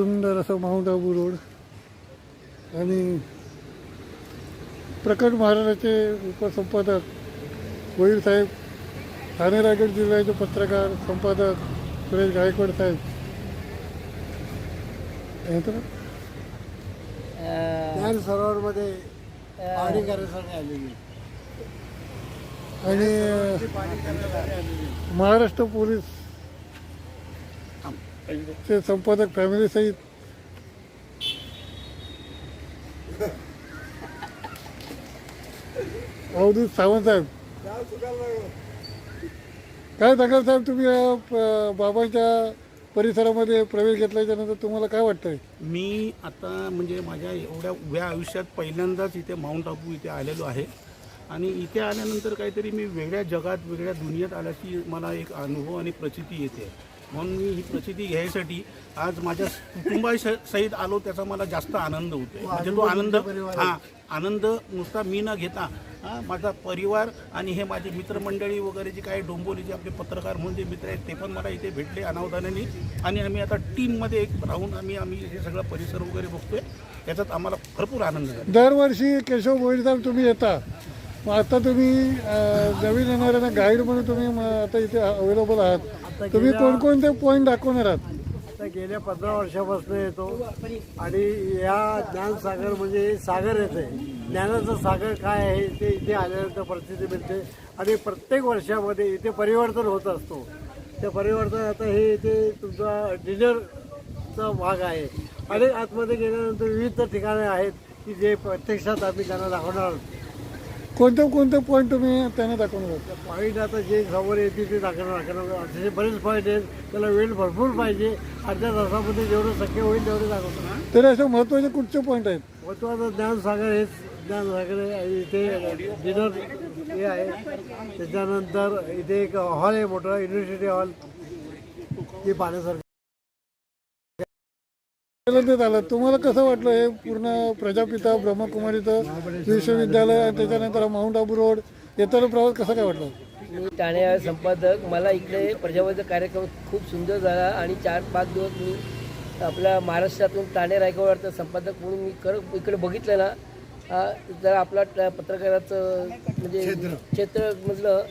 सुंदर असं Mount Abu road. आणि प्रकट महाराजाचे उपसंपादक गोईल साहेब ठाणे रायगड जिल्ह्याचे पत्रकार संपादक सुरेश गायकवाड साहेब? ज्ञान सरोवरमध्ये पाणी करण्यासाठी आलेली. आणि महाराष्ट्र पोलीस ते संपादक फॅमिली सहित. अवधूत सावंत साहेब. काय सांगाल साहेब तुम्ही या प- बाबांच्या परिसरामध्ये प्रवेश घेतल्याच्या नंतर तुम्हाला काय वाटतंय? मी आता म्हणजे माझ्या एवढ्या उभ्या आयुष्यात पहिल्यांदाच इथे माउंट आबू इथे आलेलो आहे. आणि इथे आल्यानंतर काहीतरी मी वेगळ्या जगात वेगळ्या दुनियेत आल्याची मला एक अनुभव आणि प्रचिती येते. म्हणून मी ही प्रचिती घ्यायसाठी आज माझ्या कुटुंबासहित आलो त्याचा मला जास्त आनंद होतो म्हणजे तो आनंद हा आनंद नुसता मी न घेता हा माझा परिवार आणि हे माझे मित्रमंडळी वगैरे जे काही डोंबोलीचे आपले पत्रकार म्हणून जे मित्र आहेत ते पण मला इथे भेटले अनावधानाने. आणि आम्ही आता टीममध्ये एक राहून आम्ही आम्ही हे सगळं परिसर वगैरे बघतोय. याच्यात आम्हाला भरपूर आनंद झाला. दरवर्षी केशव साहेब तुम्ही येता. मग आता तुम्ही अं, नवीन येणाऱ्यांना गाईड म्हणून तुम्ही म- आता इथे अवेलेबल आहात. तुम्ही कोणकोणते पॉईंट दाखवणार आहात? आता गेल्या पंधरा वर्षापासून येतो. आणि या ज्ञानसागर म्हणजे सागर येते. ज्ञानाचं सागर काय आहे ते इथे आल्यानंतर परिस्थिती मिळते. आणि प्रत्येक वर्षामध्ये इथे परिवर्तन होत असतो. ते परिवर्तन आता हे इथे तुमचा डिनरचा भाग आहे. आणि आतमध्ये गेल्यानंतर विविध ठिकाणे आहेत की जे प्रत्यक्षात आम्ही त्यांना दाखवणार आहोत. कोणते कोणते पॉईंट तुम्ही त्यांना दाखवणार आहात? पॉईंट आता जे समोर येते ते दाखवणार दाखवणार. असे बरेच पॉईंट आहेत. त्याला वेळ भरपूर पाहिजे. अर्ध्या तासामध्ये जेवढं शक्य होईल तेवढे दाखवतो. तरी असे महत्त्वाचे कुठचे पॉईंट आहेत? महत्वाचं ज्ञानसागर हेच. ज्ञानसागर आहे इथे डिनर हे आहे. त्याच्यानंतर इथे एक हॉल आहे मोठा युनिव्हर्सिटी हॉल ते पाहण्यासारखं. पहिल्यांदाच आलं. तुम्हाला कसं वाटलं हे पूर्ण प्रजापिता ब्रह्मकुमारीचं विश्वविद्यालय आणि त्याच्यानंतर माऊंट आबू रोड येताना प्रवास कसा काय वाटला? मी ठाणे संपादक. मला इकडे प्रजापतीचा कार्यक्रम खूप सुंदर झाला आणि चार पाच दिवस मी आपल्या महाराष्ट्रातून ठाणे रायगडवरचा संपादक म्हणून मी कर इकडे बघितलं ना जरा आपला ट- पत्रकाराचं म्हणजे क्षेत्र. म्हटलं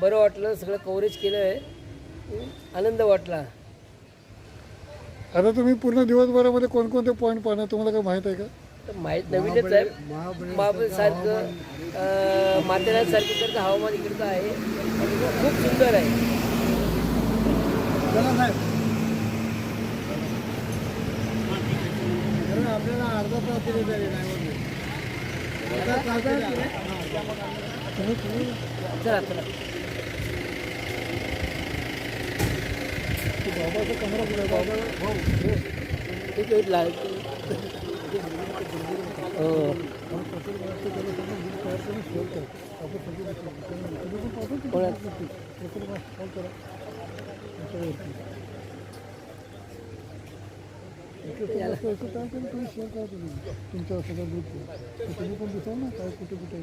बरं वाटलं सगळं कव्हरेज केलं आहे आनंद वाटला. आता तुम्ही पूर्ण दिवसभरामध्ये कोणकोणते पॉईंट पाहणार तुम्हाला काय माहीत आहे का? माहीत नवीनच आहे. महाबळेसारखं माथेरानसारखं इकडचं हवामान इकडचं आहे. आणि खूप सुंदर आहे. आपल्याला अर्धा तास दिले तरी नाही चला चला. ठीक आहे लाल हो. कोणा- तुमच्या सगळ्या ग्रुप तुम्ही पण दिसाल ना काय कुठे कुठे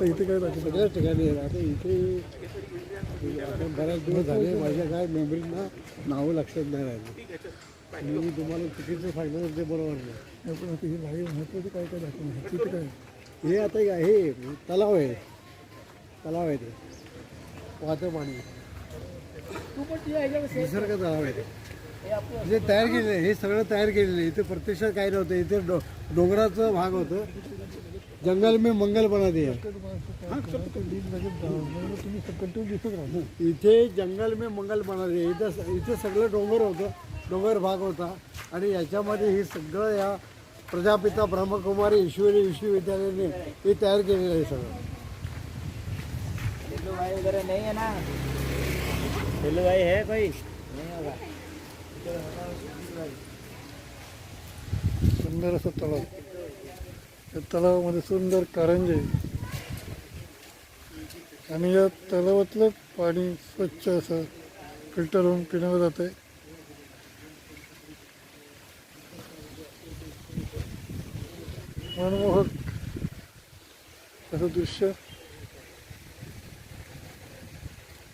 आता इथे काय दाखवतो सगळ्याच ठिकाणी आहे. आता इथे आता बऱ्याच दिवस झाले माझ्या काय मेमरीना नावं लक्षात नाही राहिली. मी तुम्हाला चुकीचं सांगणार ते बरोबर नाही. आपण आता ही लाईव्ह महत्वाचं काय काय दाखवणार तिथे काय? हे आता एक आहे तलाव आहे. तलाव आहे ते. वाहतं पाणी निसर्ग तलाव आहे ते. जे तयार केलेलं आहे हे सगळं तयार केलेलं आहे. इथे प्रत्यक्षात काही नव्हतं इथे डो डोंगराचं भाग होतं. जंगल में मंगल बना दिया। तुम्ही कंटिन्यू दिसत राहा इथे जंगल में मंगल बना दिया। इथं इथे सगळं डोंगर होतं डोंगर भाग होता. आणि याच्यामध्ये हे सगळं या प्रजापिता ब्रह्मकुमारी ईश्वरी विश्वविद्यालयाने हे तयार केलेलं आहे सगळं. वगैरह नहीं है ना? हेलो भाई है कोई सुंदर असं तलाव. त्या तलावामध्ये सुंदर कारंजे आणि या तलावातलं पाणी स्वच्छ असं फिल्टर होऊन पिण्याला आहे. मनमोहक असं दृश्य.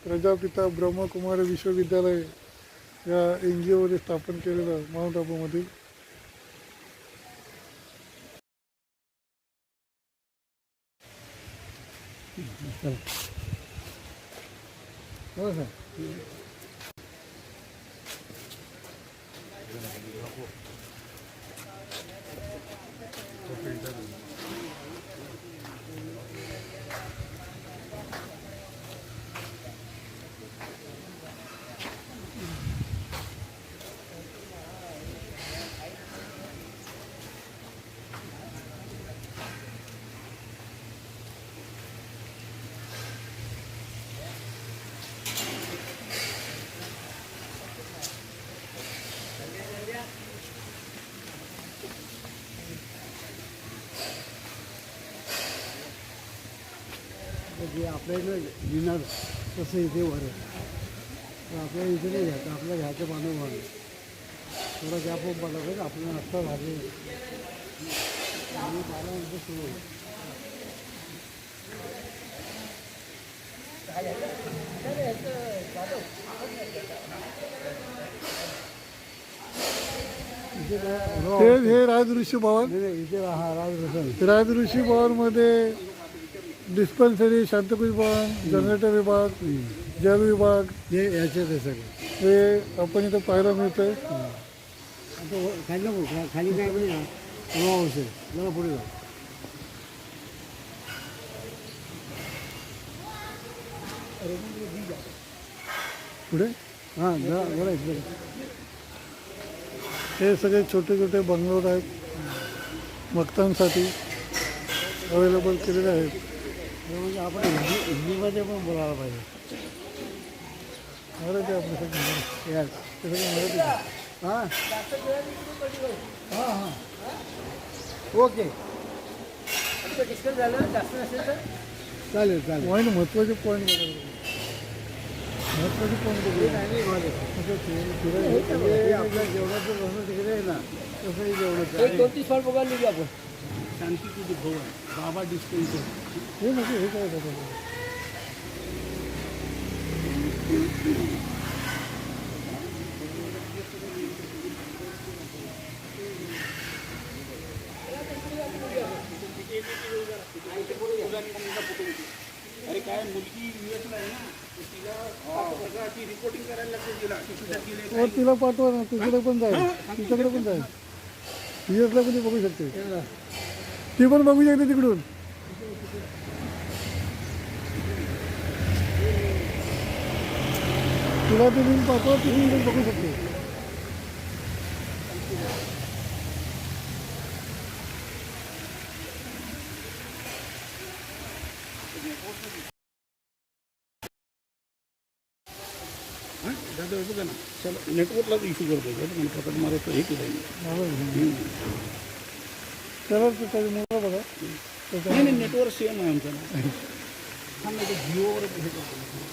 प्रजापिता ब्रह्मकुमारी विश्वविद्यालय या एन जी ओने स्थापन केलेलं माउंट आबूमधील हो जे आपल्या इकडे घेणार तसं इथे वर तर आपल्या इथे नाही घ्यायचं आपल्या घ्यायचं बांधून बांधून थोडा गॅप पाहिजे आपल्याला आत्ता झाले. आणि बारा नंतर सुरू होईल इथे हे राजऋषी भवन. इथे हा राजभूषण राजऋषी भवनमध्ये डिस्पन्सरी शांतकुज भवन जनरेटर विभाग जल विभाग हे याच्यात आहे सगळं. हे आपण इथं पाहायला मिळतंय. आता खाली नको खा- खाली काय म्हणजे ना रो हाऊस आहे जरा पुढे जा. पुढे? हां जरा जरा इकडे. हे सगळे छोटे छोटे बंगलोर आहेत. भक्तांसाठी अवेलेबल केलेले आहेत. म्हणजे आपण हिंदी हिंदीमध्ये पण बोलायला पाहिजे मराठी आपलं सगळं यार ते सगळं मराठी. हां हां हां ओके झालं जास्त नसेल तर चालेल चालेल पॉईंट महत्त्वाचे पॉईंट महत्त्वाचे पॉईंट हे आपल्या जेवणाचं जसं तिकडे आहे ना तसंही जेवणाचं एक दोन तीन स्पॉट बघायला निघू आपण शांतिकुटी भवन बाबा डिस्पेन्सर हे नको हे काय करतात अरे काय मुलगी युएसला आहे ना तर तिला असं बघा, ती रिपोर्टिंग करायला लागते तिला. की तुझ्या तिला हो तिला पाठवा ना तिकडे पण जाईल. तिच्याकडे पण जाईल. युएसला पण ती बघू शकते. ती पण बघू शकते तिकडून. तुला ती लिंक पाठवा ती लिंक बघू शकते. दादा बघा ना. चला नेटवर्कलाच इश्यू करतो मला मला तो हे केलं तर त्याची मुलं बघा. नाही नाही नेटवर्क सेम आहे आमचं. ना ते जिओवर हे करतो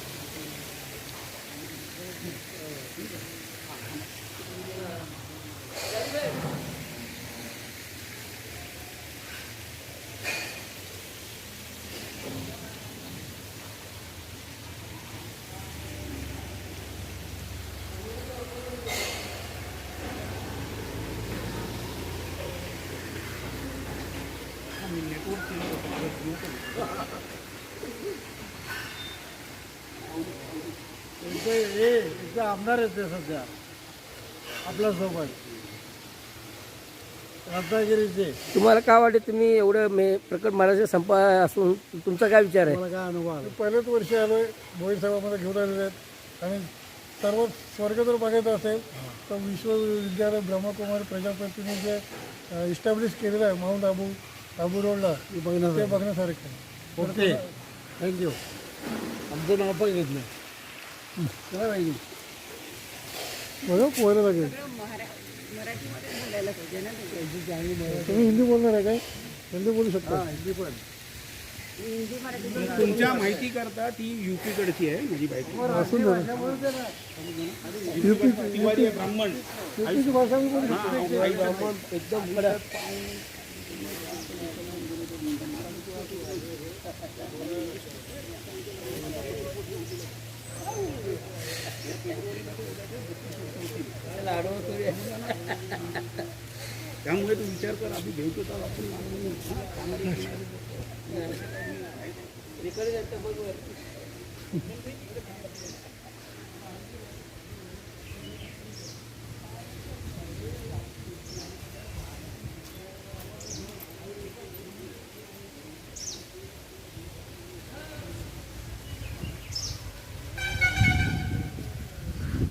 इथे हे इथे आमदार येते सध्या. आपल्यासोबत रत्नागिरीचे. तुम्हाला काय वाटते तुम्ही एवढं मे प्रकट महाराष्ट्र संपा असून तुमचा काय विचार आहे? मला काय अनुभव आला? मी पहिल्याच वर्षी आलो आहे मोहित साहेबांमध्ये घेऊन आलेले आहेत. आणि सर्व स्वर्ग जर बघायचं असेल तर विश्वविद्यालय ब्रह्मकुमारी प्रजापतीने जे इस्टॅब्लिश केलेलं आहे माउंट आबू आबू रोडला हे बघण्यासाठी ते बघण्यासारखं आहे. ओके. थँक्यू आमचं नाव पण घेतलं काय पाहिजे बघा पोहायला लागेल. तुम्ही हिंदी बोलणार आहे काय? हिंदी बोलू शकता. हिंदी पण. तुमच्या माहिती करता ती युपी कडची आहे माझी बायको असून युपी तिवारी आहे ब्राह्मण. युपीची भाषा मी बोलू शकतो. आई ब्राह्मण एकदम त्यामुळे तू विचार कर आम्ही भेटतो तर आपण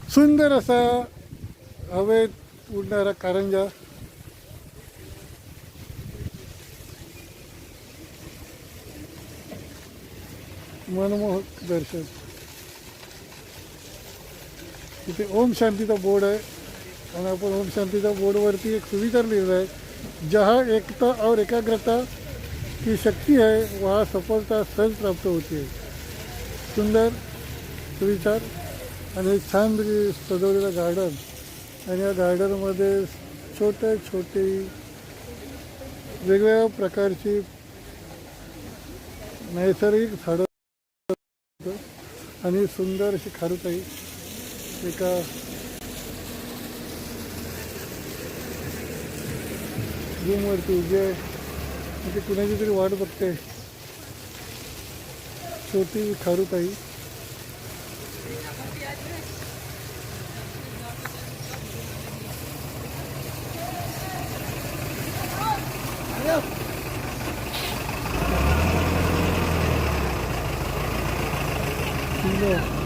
सुंदर असा हवेत उडणारा कारंजा मनमोहक दर्शन. तिथे ओम शांतीचा बोर्ड आहे. आणि आपण ओम शांतीच्या बोर्डवरती एक सुविचार लिहिला आहे. जहा एकता और एकाग्रता की शक्ती है वहा सफलता सहज प्राप्त होती है. सुंदर सुविचार आणि एक छान सजवलेलं गार्डन आणि या गार्डनमध्ये छोटे छोटे वेगवेगळ्या प्रकारची नैसर्गिक झाडं आणि सुंदर अशी खारुताई. एका रूमवरती उभी आहे. म्हणजे कुणाची तरी वाट बघते. छोटी खारुताई. सुंदर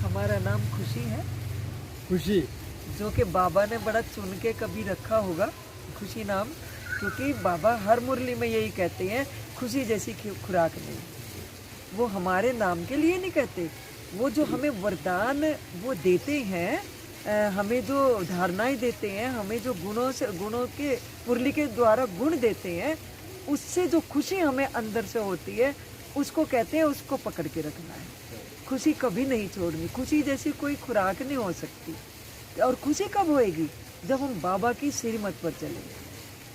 हमारा नाम खुशी है। खुशी। जो कि बाबा ने बड़ा चुन के कभी रखा होगा खुशी नाम क्योंकि बाबा हर मुरली में यही कहते हैं खुशी जैसी खुराक नहीं। वो हमारे नाम के लिए नहीं कहते। वो जो हमें वरदान वो देते हैं हमें जो धारणाएँ देते हैं हमें जो गुणों से गुणों के मुरली के द्वारा गुण देते हैं उससे जो खुशी हमें अंदर से होती है, उसको कहते हैं, उसको पकड़ के रखना है। खुशी कभी नहीं छोड़नी। खुशी जैसी कोई खुराक नहीं हो सकती। और खुशी कब होएगी? जब हम बाबा की श्रीमत पर चलेंगे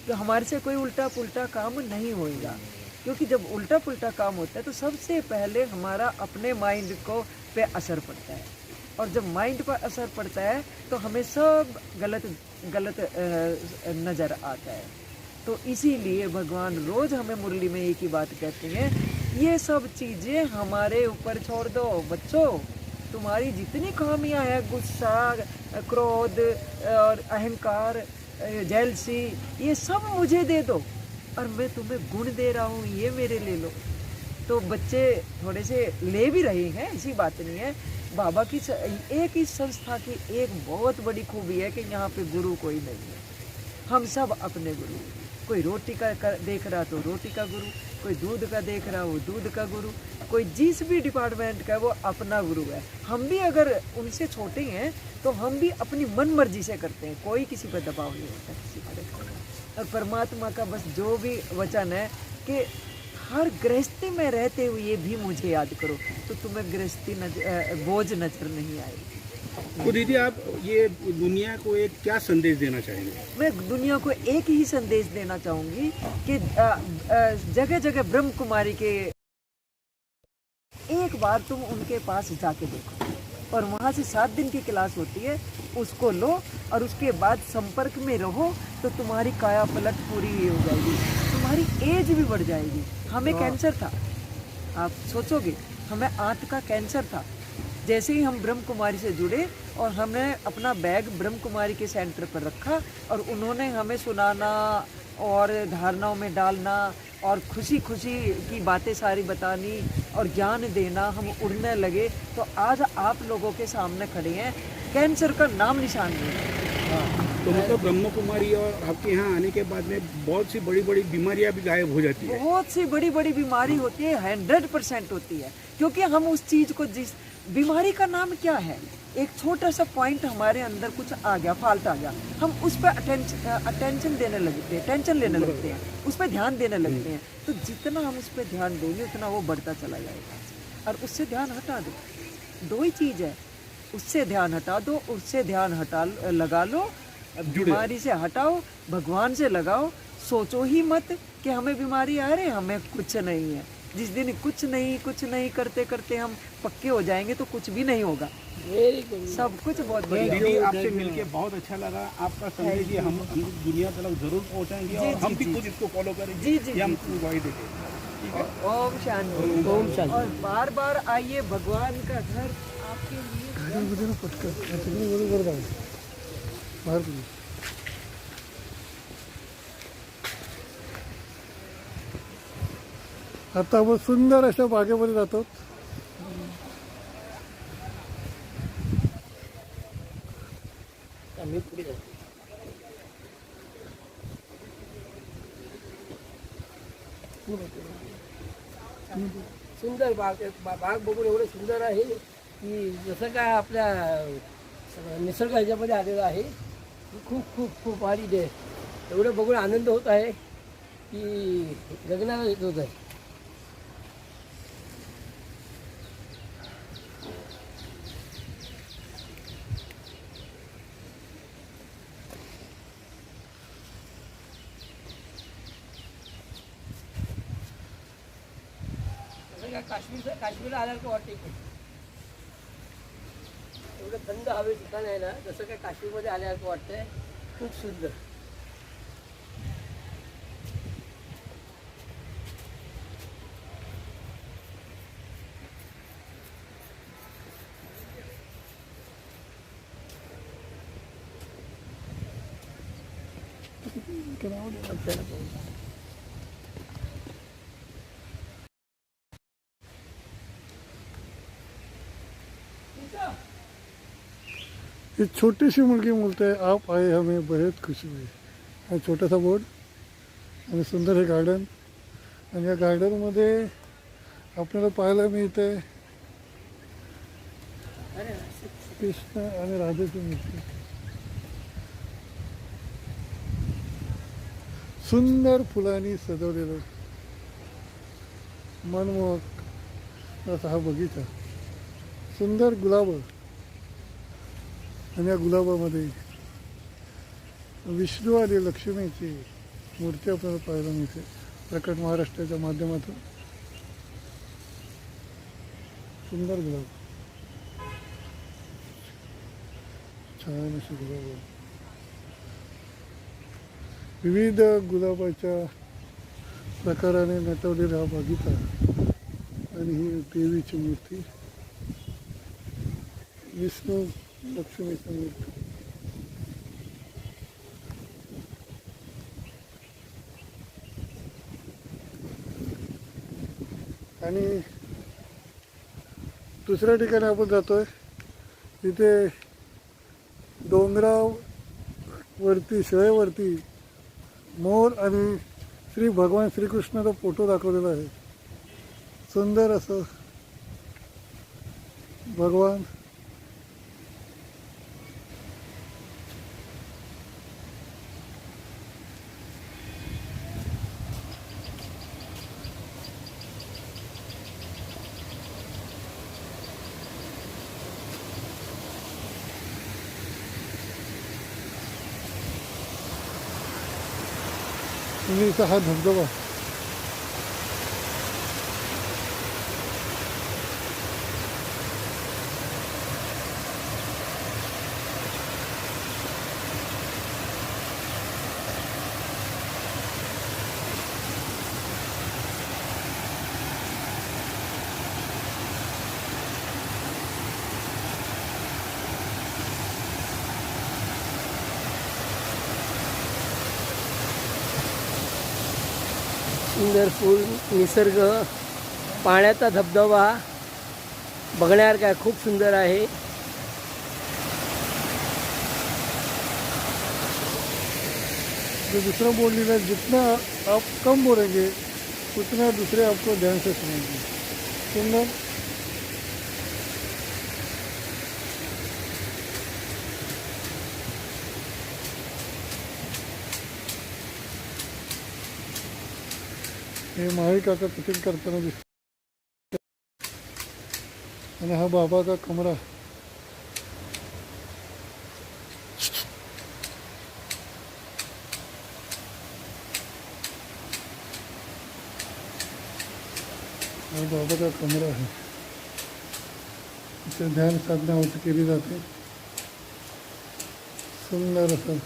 तो हमारे से कोई उल्टा पुल्टा काम नहीं होएगा। क्योंकि जब उल्टा पुल्टा काम होता है तो सबसे पहले हमारा अपने माइंड को पे असर पड़ता है। और जब माइंड पर असर पड़ता है तो हमें सब गलत गलत नज़र आता है। तो इसीलिए भगवान रोज हमें मुरली में एक ही बात कहते हैं। ये सब चीज़ें हमारे ऊपर छोड़ दो। बच्चों, तुम्हारी जितनी खामियाँ हैं, गुस्सा, क्रोध और अहंकार, जेलसी, ये सब मुझे दे दो और मैं तुम्हें गुण दे रहा हूँ, ये मेरे ले लो। तो बच्चे थोड़े से ले भी रहे हैं, ऐसी बात नहीं है। बाबा की एक ही संस्था की एक बहुत बड़ी खूबी है कि यहाँ पे गुरु कोई नहीं है। हम सब अपने गुरु कोई रोटी का कर, देख रहा तो रोटी का गुरु कोई दूध का देख रहा वो दूध का गुरु कोई जिस भी डिपार्टमेंट का है वो अपना गुरु है। हम भी अगर उनसे छोटे हैं तो हम भी अपनी मन मर्ज़ी से करते हैं कोई किसी पर दबाव नहीं होता किसी पर और परमात्मा का बस जो भी वचन है कि हर गृहस्थी में रहते हुए भी मुझे याद करो तो तुम्हें गृहस्थी नज़र बोझ नज़र नहीं आएगी। तो दीदी आप ये दुनिया को एक क्या संदेश देना चाहेंगे? मैं दुनिया को एक ही संदेश देना चाहूँगी कि जगह जगह ब्रह्म कुमारी के एक बार तुम उनके पास जाके देखो और वहाँ से सात दिन की क्लास होती है उसको लो और उसके बाद संपर्क में रहो तो तुम्हारी काया पलट पूरी हो जाएगी। तुम्हारी एज भी बढ़ जाएगी। हमें कैंसर था। आप सोचोगे हमें आंत का कैंसर था। जैसे ही हम ब्रह्म कुमारी से जुड़े और हमने अपना बैग ब्रह्म कुमारी के सेंटर पर रखा और उन्होंने हमें सुनाना और धारणाओं में डालना और खुशी खुशी की बातें सारी बतानी और ज्ञान देना हम उड़ने लगे। तो आज आप लोगों के सामने खड़े हैं। कैंसर का नाम निशान नहीं है तो मतलब ब्रह्म कुमारी और आपके यहाँ आने के बाद में बहुत सी बड़ी बड़ी बीमारियाँ भी गायब हो जाती है। बहुत सी बड़ी बड़ी बीमारी होती है हंड्रेड परसेंट होती है। क्योंकि हम उस चीज़ को जिस बीमारी का नाम क्या है? एक छोटा सा पॉइंट हमारे अंदर कुछ आ गया फाल्ट आ गया। हम उस पर अटेंशन अटेंशन देने लगते हैं टेंशन लेने लगते हैं उस पर ध्यान देने लगते हैं। तो जितना हम उस पर ध्यान देंगे उतना वो बढ़ता चला जाएगा। और उससे ध्यान हटा दो। दो ही चीज़ है। उससे ध्यान हटा दो उससे ध्यान हटा लगा लो। बीमारी से हटाओ भगवान से लगाओ। सोचो ही मत कि हमें बीमारी आ रही है हमें कुछ नहीं है। जिस दिन कुछ नहीं कुछ नहीं करते करते हम पक्के हो जाएँगे तो कुछ भी नहीं होगा। सब कुछ बहुत बढ़िया। दीदी आपसे मिलके बहुत अच्छा लगा। आपका संदेश ये हम दुनिया तक ज़रूर पहुंचाएँगे और हम भी खुद इसको फॉलो करेंगे जी, जी, हम ओम शांति। ओम शांति। और बार बार आइए भगवान का घर आपके लिए आता आपण सुंदर अशा बागेमध्ये जातो. पुढे जातो सुंदर बाग बा- बाग बघून एवढं सुंदर आहे की जसं काय आपल्या निसर्ग ह्याच्यामध्ये आलेलं आहे. खूप खूप खूप भारी दे. एवढं बघून आनंद होत आहे की गगनाला येत होत आहे जसं काय काश्मीर काश्मीरला आल्यासारखं वाटते की? एवढं थंड हवे ठिकाण आहे ना जसं काय काश्मीरमध्ये आल्यासारखं वाटतंय. खूप सुंदर. आपल्याला ये छोटी छोटीशी मुलगी बोलते आहे आप आए हमें बेहद खुशी हुई। हा छोटासा बोर्ड आणि सुंदर हे गार्डन। आणि या गार्डनमध्ये आपल्याला पाहायला मिळते कृष्ण आणि राधेची मूर्ती सुंदर फुलांनी सजवलेलं मनमोहक असा हा बगीचा। सुंदर गुलाब। आणि या गुलाबामध्ये विष्णू आणि लक्ष्मीची मूर्ती आपल्याला पाहायला मिळते. प्रकट महाराष्ट्राच्या माध्यमातून. सुंदर गुलाब. छान असे गुलाब. विविध गुलाबाच्या प्रकाराने नटवलेला हा बगीचा आणि ही देवीची मूर्ती. विष्णू लक्ष्मी मूर्ती आणि दुसऱ्या ठिकाणी आपण जातोय. तिथे डोंगराव वरती शिळेवरती मोर आणि श्री भगवान श्रीकृष्णाचा फोटो दाखवलेला आहे. सुंदर असं भगवान आणि इथं हा धबधबा सुंदर फूल निसर्ग पाण्याचा धबधबा बघण्यासारखा खूप सुंदर आहे. जो दूसरा जितनं लिखा जितना आप कम हो बोलेंगे उतना दूसरे आपको ध्यान से सुनेंगे सुंदर. हे महाविकाचा कटिंग करताना दिसतो आणि हा बाबाचा कमरा. हा बाबाचा कमरा आहे. इथे ध्यान साधना होती केली जाते. सुंदर असं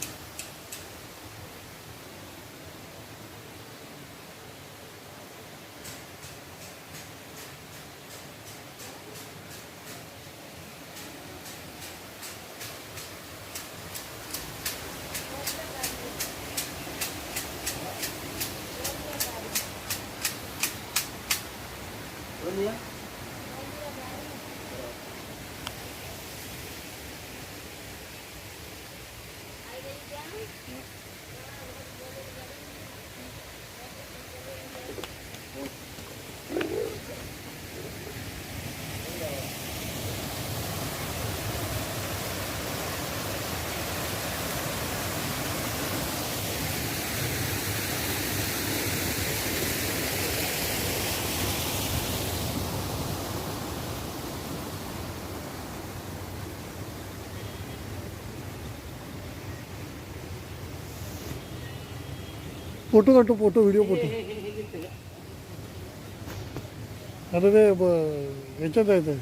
फोटो काढतो फोटो व्हिडिओ फोटो आता ते ब- ह्याच्यात आहे